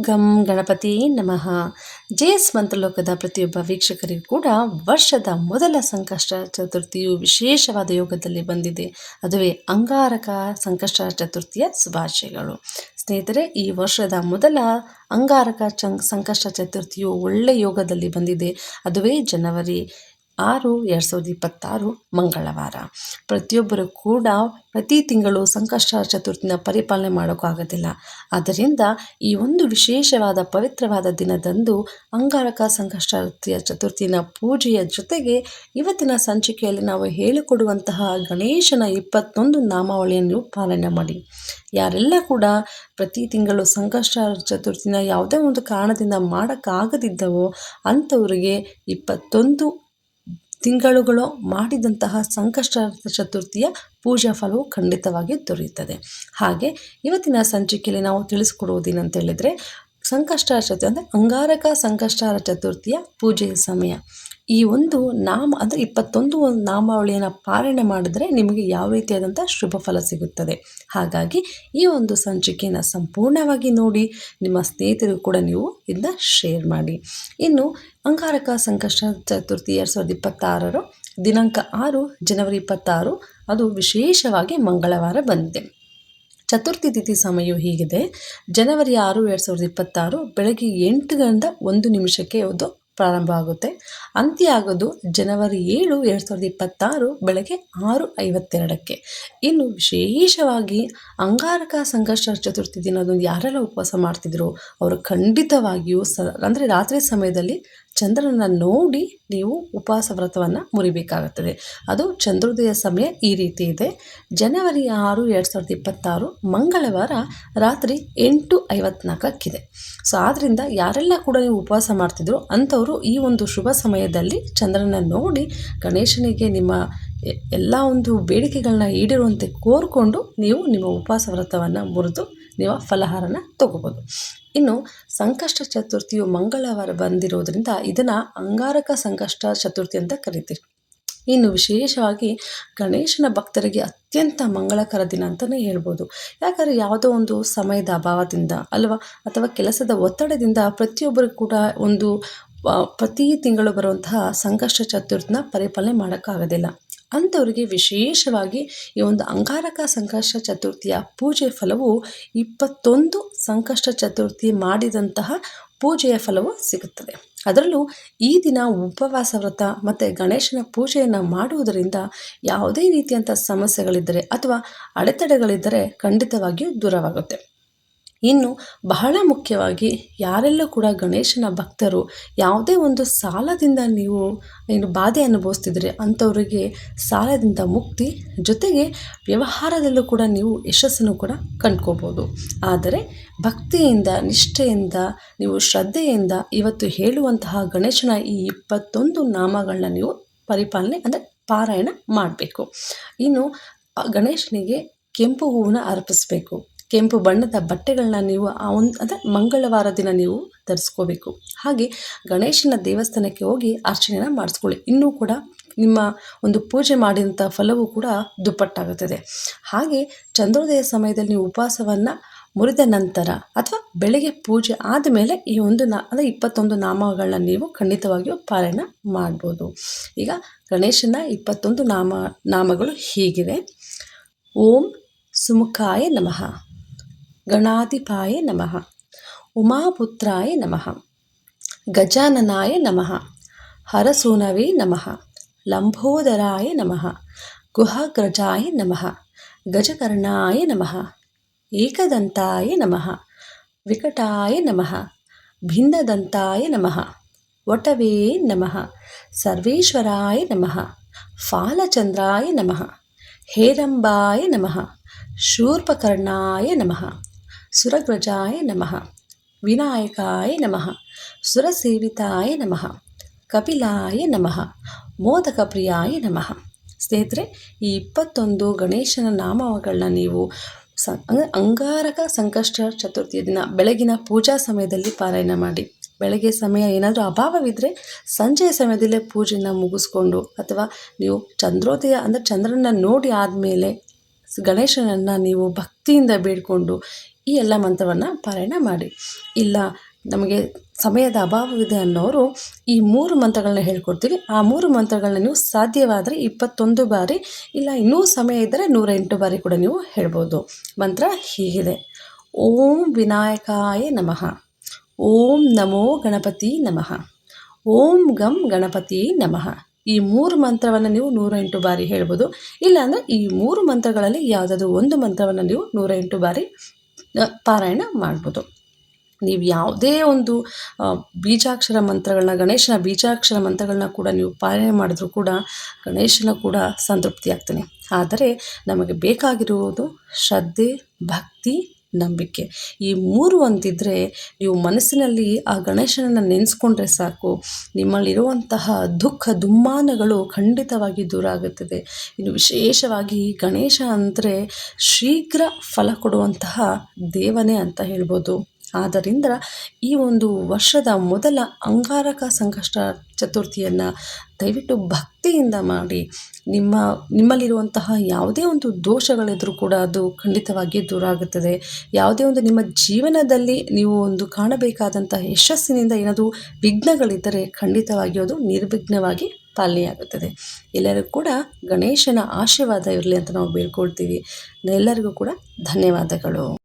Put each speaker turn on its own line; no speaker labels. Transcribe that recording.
ಗಂ ಗಣಪತಿ ನಮಃ. ಜಯ ಮಂತ್ರಲೋಕದ ಪ್ರತಿಯೊಬ್ಬ ವೀಕ್ಷಕರಿಗೂ ಕೂಡ ವರ್ಷದ ಮೊದಲ ಸಂಕಷ್ಟ ಚತುರ್ಥಿಯು ವಿಶೇಷವಾದ ಯೋಗದಲ್ಲಿ ಬಂದಿದೆ. ಅದುವೇ ಅಂಗಾರಕ ಸಂಕಷ್ಟ ಚತುರ್ಥಿಯ ಶುಭಾಶಯಗಳು. ಸ್ನೇಹಿತರೆ, ಈ ವರ್ಷದ ಮೊದಲ ಅಂಗಾರಕ ಚಂ ಸಂಕಷ್ಟ ಚತುರ್ಥಿಯು ಒಳ್ಳೆ ಯೋಗದಲ್ಲಿ ಬಂದಿದೆ. ಅದುವೇ ಜನವರಿ ಆರು, ಎರಡು ಸಾವಿರದ ಇಪ್ಪತ್ತಾರು ಮಂಗಳವಾರ. ಪ್ರತಿಯೊಬ್ಬರು ಕೂಡ ಪ್ರತಿ ತಿಂಗಳು ಸಂಕಷ್ಟ ಚತುರ್ಥಿನ ಪರಿಪಾಲನೆ ಮಾಡೋಕ್ಕಾಗೋದಿಲ್ಲ ಆದ್ದರಿಂದ ಈ ಒಂದು ವಿಶೇಷವಾದ ಪವಿತ್ರವಾದ ದಿನದಂದು ಅಂಗಾರಕ ಸಂಕಷ್ಟ ಚತುರ್ಥಿನ ಪೂಜೆಯ ಜೊತೆಗೆ ಇವತ್ತಿನ ಸಂಚಿಕೆಯಲ್ಲಿ ನಾವು ಹೇಳಿಕೊಡುವಂತಹ ಗಣೇಶನ ಇಪ್ಪತ್ತೊಂದು ನಾಮಾವಳಿಯನ್ನು ಪಾಲನೆ ಮಾಡಿ. ಯಾರೆಲ್ಲ ಕೂಡ ಪ್ರತಿ ತಿಂಗಳು ಸಂಕಷ್ಟ ಚತುರ್ಥಿನ ಯಾವುದೇ ಒಂದು ಕಾರಣದಿಂದ ಮಾಡೋಕ್ಕಾಗದಿದ್ದವೋ ಅಂಥವರಿಗೆ ಇಪ್ಪತ್ತೊಂದು ತಿಂಗಳುಗಳು ಮಾಡಿದಂತಹ ಸಂಕಷ್ಟ ಚತುರ್ಥಿಯ ಪೂಜಾ ಫಲವು ಖಂಡಿತವಾಗಿ ದೊರೆಯುತ್ತದೆ. ಹಾಗೆ ಇವತ್ತಿನ ಸಂಚಿಕೆಯಲ್ಲಿ ನಾವು ತಿಳಿಸ್ಕೊಡುವುದೇನಂತ ಹೇಳಿದರೆ, ಸಂಕಷ್ಟ ಚತುರ್ಥಿ ಅಂದರೆ ಅಂಗಾರಕ ಸಂಕಷ್ಟಾರ ಚತುರ್ಥಿಯ ಪೂಜೆಯ ಸಮಯ. ಈ ಒಂದು ನಾಮ, ಅಂದರೆ ಇಪ್ಪತ್ತೊಂದು ಒಂದು ನಾಮಾವಳಿಯನ್ನು ಪಾಲನೆ ಮಾಡಿದ್ರೆ ನಿಮಗೆ ಯಾವ ರೀತಿಯಾದಂಥ ಶುಭ ಫಲ ಸಿಗುತ್ತದೆ. ಹಾಗಾಗಿ ಈ ಒಂದು ಸಂಚಿಕೆಯನ್ನು ಸಂಪೂರ್ಣವಾಗಿ ನೋಡಿ, ನಿಮ್ಮ ಸ್ನೇಹಿತರಿಗೂ ಕೂಡ ನೀವು ಇದನ್ನ ಶೇರ್ ಮಾಡಿ. ಇನ್ನು ಅಂಗಾರಕ ಸಂಕಷ್ಟ ಚತುರ್ಥಿ ಎರಡು ಸಾವಿರದ ಇಪ್ಪತ್ತಾರರು ದಿನಾಂಕ ಆರು, ಜನವರಿ ಇಪ್ಪತ್ತಾರು, ಅದು ವಿಶೇಷವಾಗಿ ಮಂಗಳವಾರ ಬಂದಿದೆ. ಚತುರ್ಥಿ ತಿಥಿ ಸಮಯವು ಹೀಗಿದೆ. ಜನವರಿ ಆರು, ಎರಡು ಸಾವಿರದ ಇಪ್ಪತ್ತಾರು, ಬೆಳಗ್ಗೆ ಎಂಟು ಗಂಟೆ ಒಂದು ನಿಮಿಷಕ್ಕೆ ಅದು ಪ್ರಾರಂಭ ಆಗುತ್ತೆ. ಅಂತ್ಯ ಆಗೋದು ಜನವರಿ ಏಳು, ಎರಡು ಸಾವಿರದ ಇಪ್ಪತ್ತಾರು, ಬೆಳಗ್ಗೆ ಆರು ಐವತ್ತೆರಡಕ್ಕೆ. ಇನ್ನು ವಿಶೇಷವಾಗಿ ಅಂಗಾರಕ ಸಂಘರ್ಷ ಚತುರ್ಥಿ ದಿನದಂದು ಯಾರೆಲ್ಲ ಉಪವಾಸ ಮಾಡ್ತಿದ್ರು, ಅವರು ಖಂಡಿತವಾಗಿಯೂ ಸ, ಅಂದರೆ ರಾತ್ರಿ ಸಮಯದಲ್ಲಿ ಚಂದ್ರನ ನೋಡಿ ನೀವು ಉಪವಾಸ ವ್ರತವನ್ನು ಮುರಿಬೇಕಾಗುತ್ತದೆ. ಅದು ಚಂದ್ರೋದಯ ಸಮಯ ಈ ರೀತಿ ಇದೆ. ಜನವರಿ ಆರು, ಎರಡು ಸಾವಿರದ ಇಪ್ಪತ್ತಾರು ಮಂಗಳವಾರ ರಾತ್ರಿ ಎಂಟು ಐವತ್ನಾಲ್ಕಕ್ಕಿದೆ. ಸೊ ಆದ್ದರಿಂದ ಯಾರೆಲ್ಲ ಕೂಡ ನೀವು ಉಪವಾಸ ಮಾಡ್ತಿದ್ರು ಅಂಥವರು ಈ ಒಂದು ಶುಭ ಸಮಯದಲ್ಲಿ ಚಂದ್ರನ ನೋಡಿ ಗಣೇಶನಿಗೆ ನಿಮ್ಮ ಎಲ್ಲ ಒಂದು ಬೇಡಿಕೆಗಳನ್ನ ಈಡಿರುವಂತೆ ಕೋರಿಕೊಂಡು ನೀವು ನಿಮ್ಮ ಉಪವಾಸ ವ್ರತವನ್ನು ಮುರಿದು ನೀವು ಫಲಹಾರನ ತಗೋಬೋದು. ಇನ್ನು ಸಂಕಷ್ಟ ಚತುರ್ಥಿಯು ಮಂಗಳವಾರ ಬಂದಿರೋದ್ರಿಂದ ಇದನ್ನು ಅಂಗಾರಕ ಸಂಕಷ್ಟ ಚತುರ್ಥಿ ಅಂತ ಕರಿತೀವಿ. ಇನ್ನು ವಿಶೇಷವಾಗಿ ಗಣೇಶನ ಭಕ್ತರಿಗೆ ಅತ್ಯಂತ ಮಂಗಳಕರ ದಿನ ಅಂತಲೇ ಹೇಳ್ಬೋದು. ಯಾಕಂದರೆ ಯಾವುದೋ ಒಂದು ಸಮಯದ ಅಭಾವದಿಂದ ಅಲ್ವಾ? ಅಥವಾ ಕೆಲಸದ ಒತ್ತಡದಿಂದ ಪ್ರತಿಯೊಬ್ಬರಿಗೂ ಕೂಡ ಒಂದು ಪ್ರತಿ ತಿಂಗಳು ಬರುವಂತಹ ಸಂಕಷ್ಟ ಚತುರ್ಥಿನ ಪರಿಪಾಲನೆ ಮಾಡೋಕ್ಕಾಗೋದಿಲ್ಲ. ಅಂಥವರಿಗೆ ವಿಶೇಷವಾಗಿ ಈ ಒಂದು ಅಂಗಾರಕ ಸಂಕಷ್ಟ ಚತುರ್ಥಿಯ ಪೂಜೆ ಫಲವು ಇಪ್ಪತ್ತೊಂದು ಸಂಕಷ್ಟ ಚತುರ್ಥಿ ಮಾಡಿದಂತಹ ಪೂಜೆಯ ಫಲವು ಸಿಗುತ್ತದೆ. ಅದರಲ್ಲೂ ಈ ದಿನ ಉಪವಾಸ ವ್ರತ ಮತ್ತು ಗಣೇಶನ ಪೂಜೆಯನ್ನು ಮಾಡುವುದರಿಂದ ಯಾವುದೇ ರೀತಿಯಂಥ ಸಮಸ್ಯೆಗಳಿದ್ದರೆ ಅಥವಾ ಅಡೆತಡೆಗಳಿದ್ದರೆ ಖಂಡಿತವಾಗಿಯೂ ದೂರವಾಗುತ್ತೆ. ಇನ್ನು ಬಹಳ ಮುಖ್ಯವಾಗಿ ಯಾರೆಲ್ಲ ಕೂಡ ಗಣೇಶನ ಭಕ್ತರು ಯಾವುದೇ ಒಂದು ಸಾಲದಿಂದ ನೀವು ಏನು ಬಾಧೆ ಅನುಭವಿಸ್ತಿದ್ರೆ ಅಂಥವರಿಗೆ ಸಾಲದಿಂದ ಮುಕ್ತಿ ಜೊತೆಗೆ ವ್ಯವಹಾರದಲ್ಲೂ ಕೂಡ ನೀವು ಯಶಸ್ಸನ್ನು ಕೂಡ ಕಂಡ್ಕೋಬೋದು. ಆದರೆ ಭಕ್ತಿಯಿಂದ, ನಿಷ್ಠೆಯಿಂದ, ನೀವು ಶ್ರದ್ಧೆಯಿಂದ ಇವತ್ತು ಹೇಳುವಂತಹ ಗಣೇಶನ ಈ ಇಪ್ಪತ್ತೊಂದು ನಾಮಗಳನ್ನ ನೀವು ಪರಿಪಾಲನೆ ಅಂದರೆ ಪಾರಾಯಣ ಮಾಡಬೇಕು. ಇನ್ನು ಗಣೇಶನಿಗೆ ಕೆಂಪು ಹೂವನ್ನು ಅರ್ಪಿಸಬೇಕು. ಕೆಂಪು ಬಣ್ಣದ ಬಟ್ಟೆಗಳನ್ನ ನೀವು ಆ ಒಂದು ಅಂದರೆ ಮಂಗಳವಾರ ದಿನ ನೀವು ಧರಿಸ್ಕೋಬೇಕು. ಹಾಗೆ ಗಣೇಶನ ದೇವಸ್ಥಾನಕ್ಕೆ ಹೋಗಿ ಅರ್ಚನೆನ ಮಾಡಿಸ್ಕೊಳ್ಳಿ. ಇನ್ನೂ ಕೂಡ ನಿಮ್ಮ ಒಂದು ಪೂಜೆ ಮಾಡಿದಂಥ ಫಲವೂ ಕೂಡ ದುಪ್ಪಟ್ಟಾಗುತ್ತದೆ. ಹಾಗೆ ಚಂದ್ರೋದಯ ಸಮಯದಲ್ಲಿ ನೀವು ಉಪವಾಸವನ್ನು ಮುರಿದ ನಂತರ ಅಥವಾ ಬೆಳಗ್ಗೆ ಪೂಜೆ ಆದಮೇಲೆ ಈ ಒಂದು ನಾ ಅಂದರೆ ಇಪ್ಪತ್ತೊಂದು ನಾಮಗಳನ್ನ ನೀವು ಖಂಡಿತವಾಗಿಯೂ ಪಾಲನೆ ಮಾಡ್ಬೋದು. ಈಗ ಗಣೇಶನ ಇಪ್ಪತ್ತೊಂದು ನಾಮ ನಾಮಗಳು ಹೀಗಿವೆ. ಓಂ ಸುಮುಖಾಯ ನಮಃ. ಗಣಾಧಿಪಾಯ ನಮಃ ಉಮಾಪುತ್ರಾಯ ನಮಃ ಗಜಾನನಾಯ ನಮಃ ಹರಸೂನವೇ ನಮಃ ಲಂಬೋದರಾಯ ನಮಃ ಗುಹಗ್ರಜಾಯ ನಮಃ ಗಜಕರ್ಣಾಯ ನಮಃ ಏಕದಂತಾಯ ನಮಃ ವಿಕಟಾಯ ನಮಃ ಭಿನ್ನದಂತಾಯ ನಮಃ ವಟವೇ ನಮಃ ಸರ್ವೇಶ್ವರಾಯ ನಮಃ ಫಾಲಚಂದ್ರಾಯ ನಮಃ ಹೇರಂಬಾಯ ನಮಃ ಶೂರ್ಪಕರ್ಣಾಯ ನಮಃ ಸುರಗ್ರಜಾಯ ನಮಃ, ವಿನಾಯಕಾಯ ನಮಃ, ಸುರಸೇವಿತಾಯ ನಮಃ, ಕಪಿಲಾಯ ನಮಃ ಮೋದಕ ಪ್ರಿಯಾಯ ನಮಃ. ಸ್ನೇಹಿತರೆ, ಈ ಇಪ್ಪತ್ತೊಂದು ಗಣೇಶನ ನಾಮಗಳನ್ನ ನೀವು ಸ ಅಂಗಾರಕ ಸಂಕಷ್ಟ ಚತುರ್ಥಿಯ ದಿನ ಬೆಳಗಿನ ಪೂಜಾ ಸಮಯದಲ್ಲಿ ಪಾರಾಯಣ ಮಾಡಿ. ಬೆಳಗ್ಗೆ ಸಮಯ ಏನಾದರೂ ಅಭಾವವಿದ್ದರೆ ಸಂಜೆಯ ಸಮಯದಲ್ಲೇ ಪೂಜೆನ ಮುಗಿಸ್ಕೊಂಡು ಅಥವಾ ನೀವು ಚಂದ್ರೋದಯ ಅಂದರೆ ಚಂದ್ರನ ನೋಡಿ ಆದಮೇಲೆ ಗಣೇಶನನ್ನು ನೀವು ಭಕ್ತಿಯಿಂದ ಬೇಡಿಕೊಂಡು ಈ ಎಲ್ಲ ಮಂತ್ರವನ್ನು ಪಾರಾಯಣ ಮಾಡಿ. ಇಲ್ಲ, ನಮಗೆ ಸಮಯದ ಅಭಾವವಿದೆ ಅನ್ನೋರು ಈ ಮೂರು ಮಂತ್ರಗಳನ್ನ ಹೇಳ್ಕೊಡ್ತೀವಿ. ಆ ಮೂರು ಮಂತ್ರಗಳನ್ನ ನೀವು ಸಾಧ್ಯವಾದರೆ ಇಪ್ಪತ್ತೊಂದು ಬಾರಿ, ಇಲ್ಲ ಇನ್ನೂ ಸಮಯ ಇದ್ದರೆ ನೂರ ಎಂಟು ಬಾರಿ ಕೂಡ ನೀವು ಹೇಳ್ಬೋದು. ಮಂತ್ರ ಹೀಗಿದೆ. ಓಂ ವಿನಾಯಕಾಯ ನಮಃ. ಓಂ ನಮೋ ಗಣಪತಿ ನಮಃ. ಓಂ ಗಂ ಗಣಪತಿ ನಮಃ. ಈ ಮೂರು ಮಂತ್ರವನ್ನು ನೀವು ನೂರ ಎಂಟು ಬಾರಿ ಹೇಳ್ಬೋದು. ಇಲ್ಲಾಂದರೆ ಈ ಮೂರು ಮಂತ್ರಗಳಲ್ಲಿ ಯಾವುದಾದ್ರೂ ಒಂದು ಮಂತ್ರವನ್ನು ನೀವು ನೂರ ಎಂಟು ಬಾರಿ ಪಾರಾಯಣ ಮಾಡ್ಬೋದು. ನೀವು ಯಾವುದೇ ಒಂದು ಬೀಜಾಕ್ಷರ ಮಂತ್ರಗಳನ್ನ, ಗಣೇಶನ ಬೀಜಾಕ್ಷರ ಮಂತ್ರಗಳನ್ನ ಕೂಡ ನೀವು ಪಾಲನೆ ಮಾಡಿದ್ರೂ ಕೂಡ ಗಣೇಶನ ಕೂಡ ಸಂತೃಪ್ತಿ ಆಗ್ತಾನೆ ಆದರೆ ನಮಗೆ ಬೇಕಾಗಿರುವುದು ಶ್ರದ್ಧೆ, ಭಕ್ತಿ ನಂಬಿಕೆ. ಈ ಮೂರು ಅಂತಿದ್ದರೆ ನೀವು ಮನಸ್ಸಿನಲ್ಲಿ ಆ ಗಣೇಶನನ್ನು ನೆನೆಸ್ಕೊಂಡ್ರೆ ಸಾಕು. ನಿಮ್ಮಲ್ಲಿರುವಂತಹ ದುಃಖ, ದುಮ್ಮಾನಗಳು ಖಂಡಿತವಾಗಿ ದೂರ ಆಗುತ್ತದೆ. ಇನ್ನು ವಿಶೇಷವಾಗಿ ಗಣೇಶ ಅಂದರೆ ಶೀಘ್ರ ಫಲ ಕೊಡುವಂತಹ ದೇವನೇ ಅಂತ ಹೇಳ್ಬೋದು. ಆದ್ದರಿಂದ ಈ ಒಂದು ವರ್ಷದ ಮೊದಲ ಅಂಗಾರಕ ಸಂಕಷ್ಟ ಚತುರ್ಥಿಯನ್ನು ದಯವಿಟ್ಟು ಭಕ್ತಿಯಿಂದ ಮಾಡಿ. ನಿಮ್ಮ, ನಿಮ್ಮಲ್ಲಿರುವಂತಹ ಯಾವುದೇ ಒಂದು ದೋಷಗಳಿದ್ರೂ ಕೂಡ ಅದು ಖಂಡಿತವಾಗಿ ದೂರ ಆಗುತ್ತದೆ. ಯಾವುದೇ ಒಂದು ನಿಮ್ಮ ಜೀವನದಲ್ಲಿ ನೀವು ಒಂದು ಕಾಣಬೇಕಾದಂತಹ ಯಶಸ್ಸಿನಿಂದ ಏನಾದರೂ ವಿಘ್ನಗಳಿದ್ದರೆ ಖಂಡಿತವಾಗಿ ಅದು ನಿರ್ವಿಘ್ನವಾಗಿ ಪಾಲನೆಯಾಗುತ್ತದೆ. ಎಲ್ಲರಿಗೂ ಕೂಡ ಗಣೇಶನ ಆಶೀರ್ವಾದ ಇರಲಿ ಅಂತ ನಾವು ಬೇಡ್ಕೊಳ್ತೀವಿ. ಎಲ್ಲರಿಗೂ ಕೂಡ ಧನ್ಯವಾದಗಳು.